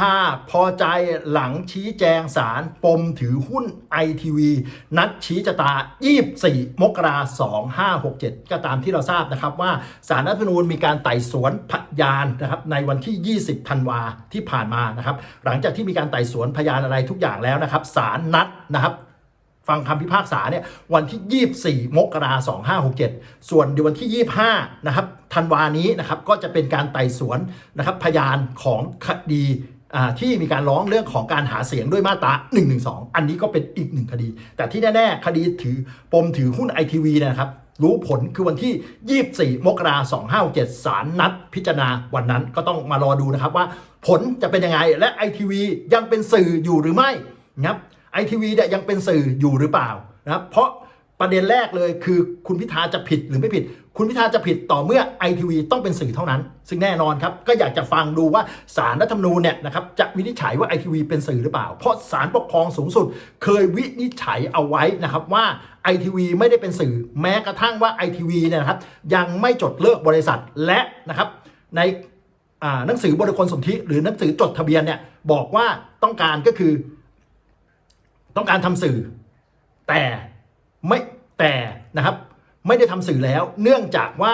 ธาพอใจหลังชี้แจงสารปมถือหุ้นไอทีวีนัดชี้จตา 24 มกราคม2567ก็ตามที่เราทราบนะครับว่าสารรัฐธรรมนูญมีการไต่สวนพยานนะครับในวันที่ 20ธันวาที่ผ่านมานะครับหลังจากที่มีการไต่สวนพยานอะไรทุกอย่างแล้วนะครับสารนัดนะครับฟังคำพิพากษาเนี่ยวันที่ 24 มกราคม2567ส่วนในวันที่ 25 นะครับธันวานี้นะครับก็จะเป็นการไต่สวนนะครับพยานของคดี ที่มีการร้องเรื่องของการหาเสียงด้วยมาตรา112อันนี้ก็เป็นอีกหนึ่งคดี แต่ที่แน่ๆ คดีถือปมถือหุ้นไอทีวีนะครับ รู้ผลคือวันที่ 24 มกราคม2567ศาลนัดพิจารณาวันนั้นก็ต้องมารอดูนะครับว่า ผลจะเป็นยังไงและไอทีวียังเป็นสื่ออยู่หรือไม่นะครับไอทีวีเนี่ยยังเป็นสื่ออยู่หรือเปล่านะครับเพราะประเด็นแรกเลยคือคุณพิธาจะผิดหรือไม่ผิด คุณพิธาจะผิดต่อเมื่อไอทีวีต้องเป็นสื่อเท่านั้น ซึ่งแน่นอนครับ ก็อยากจะฟังดูว่าสารรัฐธรรมนูญเนี่ยนะครับจะวินิจฉัยว่าไอทีวีเป็นสื่อหรือเปล่า เพราะสารปกครองสูงสุด เคยวินิจฉัยเอาไว้นะครับว่าไอทีวีไม่ได้เป็นสื่อ แม้กระทั่งว่าไอทีวีเนี่ยนะครับยังไม่จดเลิกบริษัทและนะครับในหนังสือบริคลสนธิหรือหนังสือจดทะเบียนเนี่ยบอกว่าต้องการก็คือ ต้องการทำสื่อ แต่ไม่แต่นะครับ ไม่ได้ทำสื่อแล้ว เนื่องจากว่า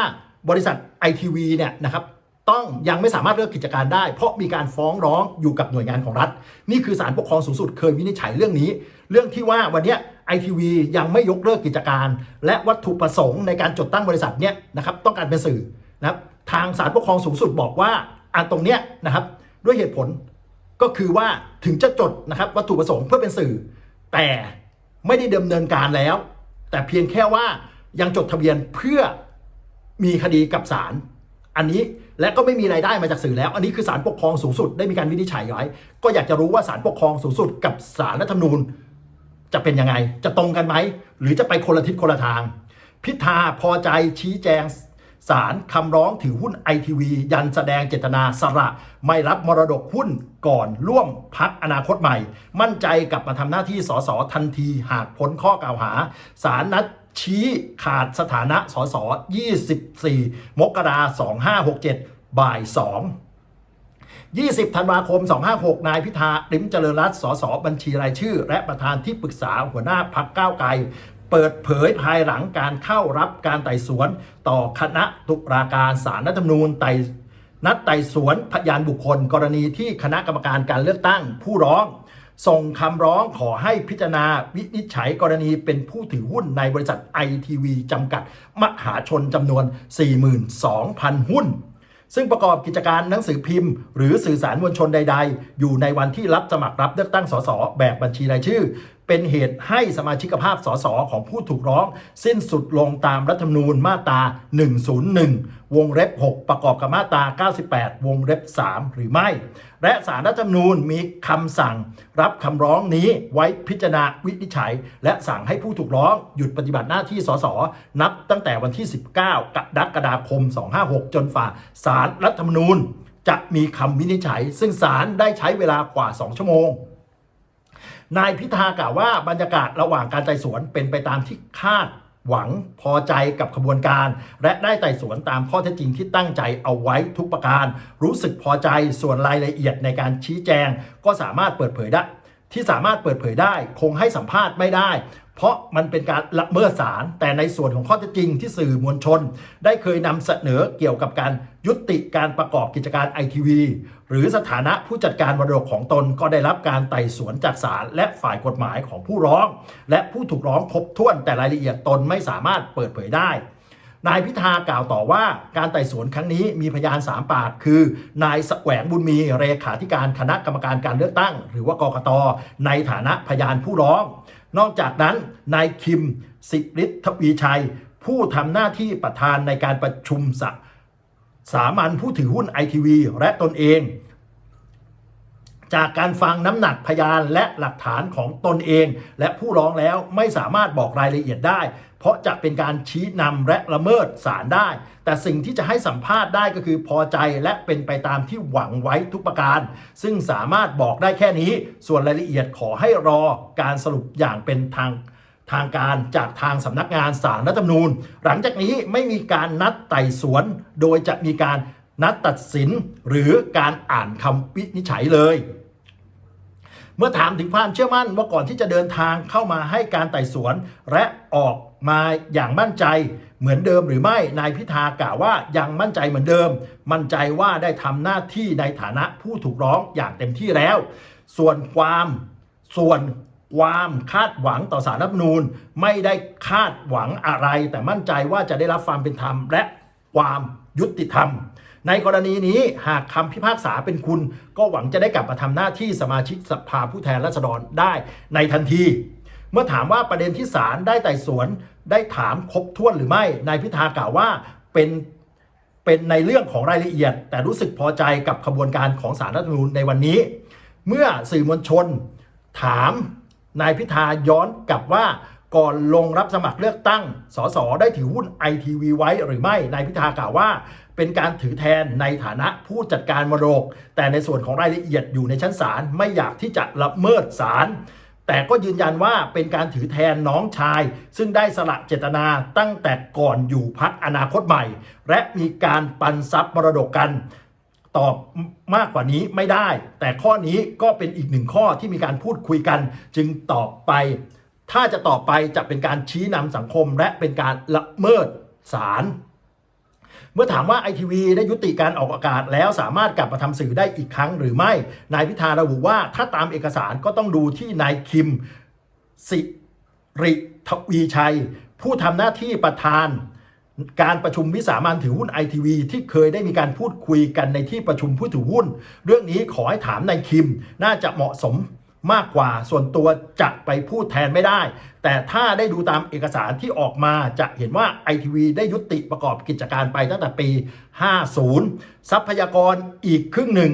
บริษัทไอทีวีเนี่ยนะครับต้องยังไม่สามารถเลิกกิจการได้ เพราะมีการฟ้องร้องอยู่กับหน่วยงานของรัฐ นี่คือศาลปกครองสูงสุดเคยวินิจฉัยเรื่องนี้ เรื่องที่ว่าวันนี้ไอทีวียังไม่ยกเลิกกิจการ และวัตถุประสงค์ในการจดตั้งบริษัทเนี่ยนะครับต้องการเป็นสื่อนะครับทางศาลปกครองสูงสุดบอกว่าอันตรงเนี้ยนะครับด้วยเหตุผลก็คือว่าถึงจะจดนะครับวัตถุประสงค์เพื่อเป็นสื่อ แต่ไม่ได้ดำเนินการแล้ว แต่เพียงแค่ว่า ยังจดทะเบียนเพื่อมีคดีกับศาลอันนี้และก็ไม่มีรายได้มาจากสื่อแล้ว อันนี้คือศาลปกครองสูงสุดได้มีการวินิจฉัยไว้ ก็อยากจะรู้ว่าศาลปกครองสูงสุดกับศาลรัฐธรรมนูญ จะเป็นยังไง จะตรงกันไหม หรือจะไปคนละทิศคนละทาง พิธาพอใจชี้แจงสารคำร้องถือหุ้นไอทีวียันแสดงเจตนาสละไม่รับมรดกหุ้นก่อนร่วมพักอนาคตใหม่ มั่นใจกลับมาทำหน้าที่สสทันทีหากพ้นข้อกล่าวหาสารนัด ชี้ขาดสถานะสส24 มกราคม2567 บ่าย 2 20 ธันวาคม 256 นายพิธาลิมเจริญรัตน์สสบัญชีรายชื่อ และประธานที่ปรึกษาหัวหน้าพักก้าวไกล เปิดเผยภายหลังการเข้ารับการไต่สวน ต่อคณะตุลาการสารรัฐธรรมนูญไต่นัดไต่สวนพยานบุคคล กรณีที่คณะกรรมการการเลือกตั้งผู้ร้อง ส่งคำร้องขอให้พิจารณาวินิจฉัยกรณีเป็นผู้ถือหุ้นในบริษัทไอทีวีจำกัด มหาชนจำนวน 42,000 หุ้น ซึ่งประกอบกิจการหนังสือพิมพ์ หรือสื่อสารมวลชนใด ๆ อยู่ในวันที่รับสมัครรับเลือกตั้งสสแบบบัญชีรายชื่อเป็นเหตุให้สมาชิกภาพสสของผู้ถูกร้อง สิ้นสุดลงตามรัฐธรรมนูญมาตรา 101 วงเล็บ 6 ประกอบกับมาตรา 98 วงเล็บ 3 หรือไม่ และสารรัฐธรรมนูญมีคำสั่ง รับคำร้องนี้ไว้พิจารณาวินิจฉัย และสั่งให้ผู้ถูกร้องหยุดปฏิบัติหน้าที่สสนับตั้งแต่วันที่ 19 กรกฎาคม 256 จนฝ่าสารรัฐธรรมนูญจะมีคำวินิจฉัย ซึ่งศาลได้ใช้เวลากว่า 2 ชั่วโมง นายพิธากล่าวว่าบรรยากาศระหว่างการไต่สวนเป็นไปตามที่คาดหวังพอใจกับขบวนการ และได้ไต่สวนตามข้อเท็จจริงที่ตั้งใจเอาไว้ทุกประการ รู้สึกพอใจส่วนรายละเอียดในการชี้แจง ก็สามารถเปิดเผยได้ที่สามารถเปิดเผยได้ คงให้สัมภาษณ์ไม่ได้ เพราะมันเป็นการละเมิดศาลแต่ในส่วนของข้อเท็จจริงที่สื่อมวลชน ได้เคยนำเสนอเกี่ยวกับการยุติการประกอบกิจการไอทีวีหรือสถานะผู้จัดการมรดกของตนก็ได้รับการไต่สวนจากศาลและฝ่ายกฎหมายของผู้ร้อง และผู้ถูกร้องครบถ้วนแต่รายละเอียดตนไม่สามารถเปิดเผยได้นายพิธากล่าวต่อว่าการไต่สวนครั้งนี้มีพยานสามปากคือ นายแสวงบุญมีเลขาธิการคณะกรรมการการเลือกตั้ง หรือว่ากกตในฐานะพยานผู้ร้อง นอกจากนั้นนายคิมสิริทวีชัย ผู้ทำหน้าที่ประธานในการประชุมสสามัญผู้ถือหุ้นไอทีวีและตนเอง จากการฟังน้ำหนักพยานและหลักฐานของตนเอง และผู้ร้องแล้วไม่สามารถบอกรายละเอียดได้ เพราะจะเป็นการชี้นำและละเมิดศาลได้ แต่สิ่งที่จะให้สัมภาษณ์ได้ก็คือพอใจและเป็นไปตามที่หวังไว้ทุกประการ ซึ่งสามารถบอกได้แค่นี้ ส่วนรายละเอียดขอให้รอการสรุปอย่างเป็นทางทางการจากทางสำนักงานสารรัฐธรรมนูญ หลังจากนี้ไม่มีการนัดไต่สวน โดยจะมีการนัดตัดสินหรือการอ่านคำวินิจฉัยเลย เมื่อถามถึงความเชื่อมั่นว่าก่อนที่จะเดินทางเข้ามาให้การไต่สวน และออกมาอย่างมั่นใจ เหมือนเดิมหรือไม่นายพิธากล่าวว่ายังมั่นใจเหมือนเดิม มั่นใจว่าได้ทำหน้าที่ในฐานะผู้ถูกร้องอย่างเต็มที่แล้ว ส่วนความส่วนความคาดหวังต่อสารรัฐนูญไม่ได้คาดหวังอะไร แต่มั่นใจว่าจะได้รับความเป็นธรรมและความยุติธรรม ในกรณีนี้หากคำพิพากษาเป็นคุณ ก็หวังจะได้กลับมาทำหน้าที่สมาชิกสภาผู้แทนราษฎรได้ในทันที เมื่อถามว่าประเด็นที่ศาลได้ไต่สวนได้ถามครบถ้วนหรือไม่นายพิธากล่าวว่าเป็นเป็นในเรื่องของรายละเอียด แต่รู้สึกพอใจกับขบวนการของสารรัฐธรรมนูญในวันนี้ เมื่อสื่อมวลชน ถามนายพิธาย้อนกลับว่าก่อนลงรับสมัครเลือกตั้ง สสได้ถือหุ้นไอทีวีไว้หรือไม่นายพิธากล่าวว่า เป็นการถือแทนในฐานะผู้จัดการมรดก แต่ในส่วนของรายละเอียดอยู่ในชั้นศาลไม่อยากที่จะละเมิดศาลแต่ก็ยืนยันว่าเป็นการถือแทนน้องชาย ซึ่งได้สละเจตนาตั้งแต่ก่อนอยู่พักอนาคตใหม่ และมีการปันทรัพย์มรดกกันตอบมากกว่านี้ไม่ได้ แต่ข้อนี้ก็เป็นอีกหนึ่งข้อที่มีการพูดคุยกัน จึงตอบไป ถ้าจะตอบไปจะเป็นการชี้นำสังคมและเป็นการละเมิดศาล เมื่อถามว่าไอทีวีได้ยุติการออกอากาศแล้วสามารถกลับมาทำสื่อได้อีกครั้งหรือไม่ นายพิธาระบุว่าถ้าตามเอกสารก็ต้องดูที่นายคิม สิริทวีชัย ผู้ทำหน้าที่ประธานการประชุมวิสามันถือหุ้นไอทีวีที่เคยได้มีการพูดคุยกันในที่ประชุมผู้ถือหุ้น เรื่องนี้ขอให้ถามนายคิมน่าจะเหมาะสม มากกว่าส่วนตัวจะไปพูดแทนไม่ได้ แต่ถ้าได้ดูตามเอกสารที่ออกมาจะเห็นว่า ITV ได้ยุติประกอบกิจการไปตั้งแต่ปี 50 ทรัพยากรอีกครึ่งหนึ่ง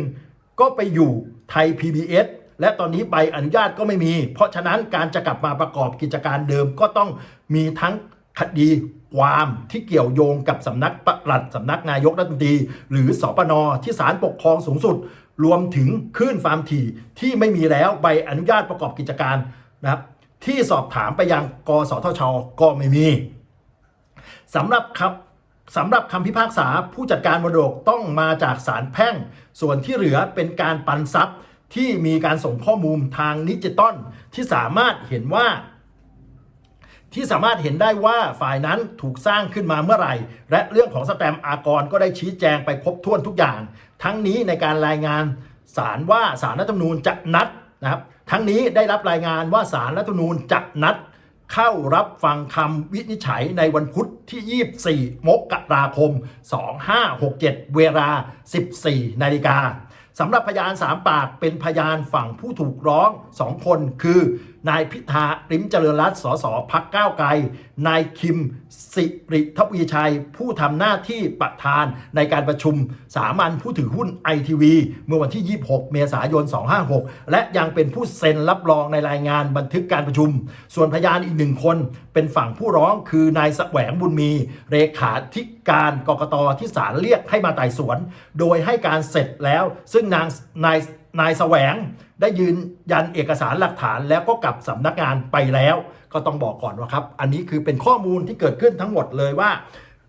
ก็ไปอยู่ไทย PBS และตอนนี้ใบอนุญาตก็ไม่มี เพราะฉะนั้นการจะกลับมาประกอบกิจการเดิมก็ต้องมีทั้งคดีความที่เกี่ยวโยงกับสำนักปลัดสำนักนายกรัฐมนตรี หรือสปนที่ศาลปกครองสูงสุด รวมถึงคลื่นฟาร์มถี่ที่ไม่มีแล้วใบอนุญาตประกอบกิจการนะครับที่สอบถามไปยังกสทช ก็ไม่มีสำหรับครับสำหรับคำพิพากษาผู้จัดการมรดกต้องมาจากศาลแพ่ง ส่วนที่เหลือเป็นการปันทรัพย์ที่มีการส่งข้อมูลทางดิจิตอลที่สามารถเห็นว่า ที่สามารถเห็นได้ว่าฝ่ายนั้นถูกสร้างขึ้นมาเมื่อไหร่ และเรื่องของสแตมอากรก็ได้ชี้แจงไปครบถ้วนทุกอย่าง ทั้งนี้ในการรายงานศาลว่าศาลรัฐธรรมนูญจะนัดนะครับทั้งนี้ได้รับรายงานว่าศาลรัฐธรรมนูญจะนัดเข้ารับฟังคำวินิจฉัยในวันพุธที่ 24 มกราคม 2567 เวลา 14 นาฬิกาสำหรับพยาน 3 ปากเป็นพยานฝั่งผู้ถูกร้อง 2 คนคือนายพิธาริมเจริญรัตน์สสพักก้าวไกล นายคิม สิริทวีชัย ผู้ทำหน้าที่ประธานในการประชุมสามัญผู้ถือหุ้นไอทีวีเมื่อวันที่ 26 เมษายน 256 และยังเป็นผู้เซ็นรับรองในรายงานบันทึกการประชุม ส่วนพยานอีกหนึ่งคนเป็นฝั่งผู้ร้องคือนายแสวงบุญมีเลขาธิการกกตที่ศาลเรียกให้มาไต่สวน โดยให้การเสร็จแล้ว ซึ่งนางนาย นายแสวงได้ยืนยันเอกสารหลักฐานแล้วก็กลับสำนักงานไปแล้ว ก็ต้องบอกก่อนว่าครับ อันนี้คือเป็นข้อมูลที่เกิดขึ้นทั้งหมดเลยว่า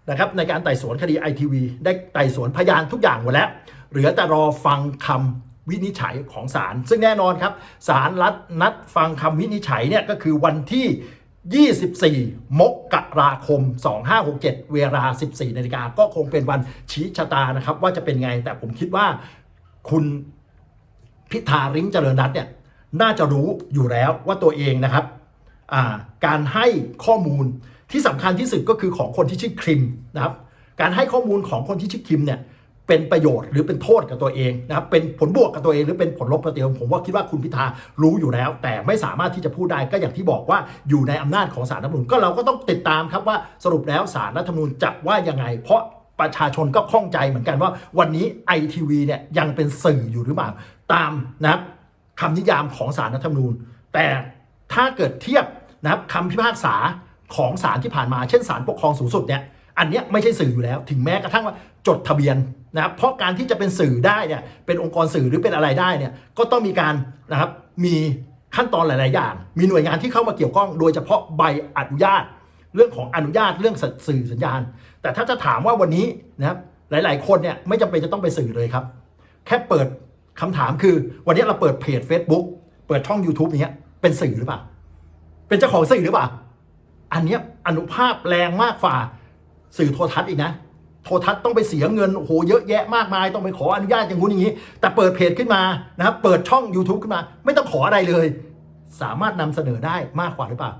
นะครับในการไต่สวนคดีไอทีวีได้ไต่สวนพยานทุกอย่างหมดแล้ว เหลือแต่รอฟังคำวินิจฉัยของศาลซึ่งแน่นอนครับศาลรัดนัดฟังคำวินิจฉัยเนี่ยก็คือวันที่ 24 มกราคม 2567 เวลา 14นาฬิกาก็คงเป็นวันชี้ชะตานะครับ ว่าจะเป็นไงแต่ผมคิดว่าคุณ พิธาริมเจริญรัตน์เนี่ยน่าจะรู้อยู่แล้วว่าตัวเองนะครับการให้ข้อมูลที่สำคัญที่สุดก็คือของคนที่ชื่อคริมนะครับ การให้ข้อมูลของคนที่ชื่อคริมเนี่ยเป็นประโยชน์หรือเป็นโทษกับตัวเองนะครับเป็นผลบวกกับตัวเองหรือเป็นผลลบกับตัวเองผมว่าคิดว่าคุณพิธารู้อยู่แล้ว แต่ไม่สามารถที่จะพูดได้ก็อย่างที่บอกว่าอยู่ในอำนาจของศาลรัฐธรรมนูญก็เราก็ต้องติดตามครับว่าสรุปแล้วศาลรัฐธรรมนูญจะว่ายังไง เพราะ ประชาชนก็ข้องใจเหมือนกันว่า วันนี้ไอทีวีเนี่ยยังเป็นสื่ออยู่หรือเปล่าตามนะครับคำนิยามของสารรัฐธรรมนูญ แต่ถ้าเกิดเทียบนะครับคำพิพากษาของศาลที่ผ่านมาเช่นศาลปกครองสูงสุดเนี่ยอันเนี้ยไม่ใช่สื่ออยู่แล้ว ถึงแม้กระทั่งว่าจดทะเบียนนะครับเพราะการที่จะเป็นสื่อได้เนี่ยเป็นองค์กรสื่อหรือเป็นอะไรได้เนี่ยก็ต้องมีการนะครับมีขั้นตอนหลาย ๆ อย่าง มีหน่วยงานที่เข้ามาเกี่ยวข้อง โดยเฉพาะใบอนุญาต เรื่องของอนุญาตเรื่องสื่อสัญญาณ แต่ถ้าจะถามว่าวันนี้นะครับหลาย ๆ คนเนี่ยไม่จำเป็นจะต้องไปสื่อเลยครับ แค่เปิดคำถามคือ วันนี้เราเปิดเพจ Facebook เปิดช่อง YouTube อย่างเงี้ยเป็นสื่อหรือเปล่า เป็นเจ้าของสื่อหรือเปล่า อันเนี้ยอนุภาพแรงมากฝ่าสื่อโทรทัศน์อีกนะ โทรทัศน์ต้องไปเสียเงินโอ้โหเยอะแยะมากมาย ต้องไปขออนุญาตอย่างงู้นอย่างนี้ แต่เปิดเพจขึ้นมานะครับเปิดช่อง YouTube ขึ้นมา ไม่ต้องขออะไรเลย สามารถนำเสนอได้มากกว่าหรือเปล่า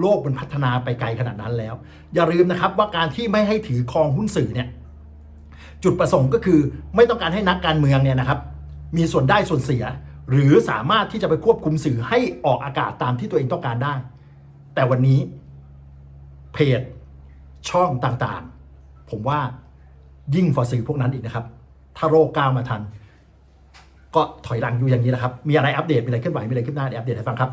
โลกมันพัฒนาไปไกลขนาดนั้นแล้ว อย่าลืมนะครับว่าการที่ไม่ให้ถือครองหุ้นสื่อเนี่ยจุดประสงค์ก็คือไม่ต้องการให้นักการเมืองเนี่ยนะครับ มีส่วนได้ส่วนเสีย หรือสามารถที่จะไปควบคุมสื่อให้ออกอากาศตามที่ตัวเองต้องการได้ แต่วันนี้เพจช่องต่างๆ ผมว่ายิ่งฝ่าสื่อพวกนั้นอีกนะครับ ถ้าโรคก้าวมาทัน ก็ถอยหลังอยู่อย่างนี้แหละครับ มีอะไรอัปเดตมีอะไรเคลื่อนไหวมีอะไรขึ้นหน้าเดี๋ยวอัปเดตให้ฟังครับ